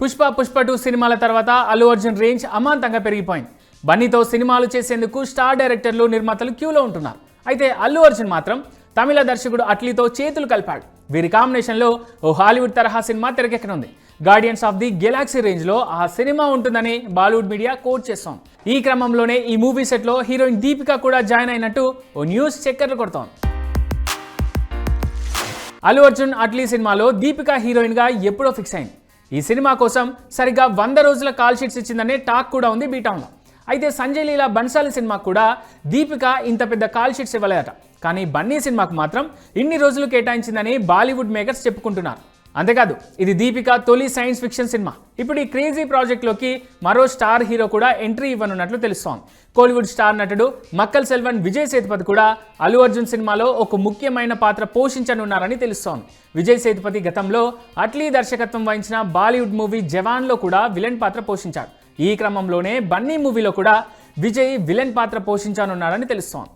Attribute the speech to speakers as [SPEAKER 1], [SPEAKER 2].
[SPEAKER 1] Pushpa Pushpa two సినిమాల తర్వాత Allu Arjun range అమాంతంగా పెరిగిపోయింది. బన్నీతో సినిమాలు చేసేందుకు స్టార్ డైరెక్టర్లు నిర్మాతలు క్యూలో ఉంటున్నారు. అయితే అల్లు అర్జున్ మాత్రం తమిళ దర్శకుడు అట్లీతో చేతులు కలిపాడు. వీరి కాంబినేషన్లో ఓ హాలీవుడ్ తరహా సినిమా తెరకెక్కనుంది. గార్డియన్స్ ఆఫ్ ది గెలాక్సీ రేంజ్లో ఆ సినిమా ఉంటుందని బాలీవుడ్ మీడియా కోట్ చేస్తాం ఈ క్రమంలోనే ఈ మూవీ సెట్లో హీరోయిన్ దీపిక కూడా జాయిన్ అయినట్టు ఓ న్యూస్ చక్కర్లు కొడుతోంది. అల్లు అర్జున్ అట్లీ సినిమాలో దీపిక హీరోయిన్గా ఎప్పుడో ఫిక్స్ అయింది. ఈ సినిమా కోసం సరిగ్గా వంద రోజుల కాల్ షీట్స్ ఇచ్చిందనే టాక్ కూడా ఉంది బీటాంలో అయితే సంజయ్ లీలా బన్సాలి సినిమా కూడా దీపిక ఇంత పెద్ద కాల్ షీట్స్ ఇవ్వలేదట. కానీ బన్నీ సినిమాకు మాత్రం ఇన్ని రోజులు కేటాయించిందని బాలీవుడ్ మేకర్స్ చెప్పుకుంటున్నారు. అంతేకాదు ఇది దీపిక తొలి సైన్స్ ఫిక్షన్ సినిమా. ఇప్పుడు ఈ క్రేజీ ప్రాజెక్ట్లోకి మరో స్టార్ హీరో కూడా ఎంట్రీ ఇవ్వనున్నట్లు తెలుస్తోంది. కోలీవుడ్ స్టార్ నటుడు మక్కల్ సెల్వన్ విజయ్ సేతుపతి కూడా అల్లు అర్జున్ సినిమాలో ఒక ముఖ్యమైన పాత్ర పోషించనున్నారని తెలుస్తోంది. విజయ్ సేతుపతి గతంలో అట్లీ దర్శకత్వం వహించిన బాలీవుడ్ మూవీ జవాన్లో కూడా విలన్ పాత్ర పోషించాడు. ఈ క్రమంలోనే బన్నీ మూవీలో కూడా విజయ్ విలన్ పాత్ర పోషించనున్నారని తెలుస్తోంది.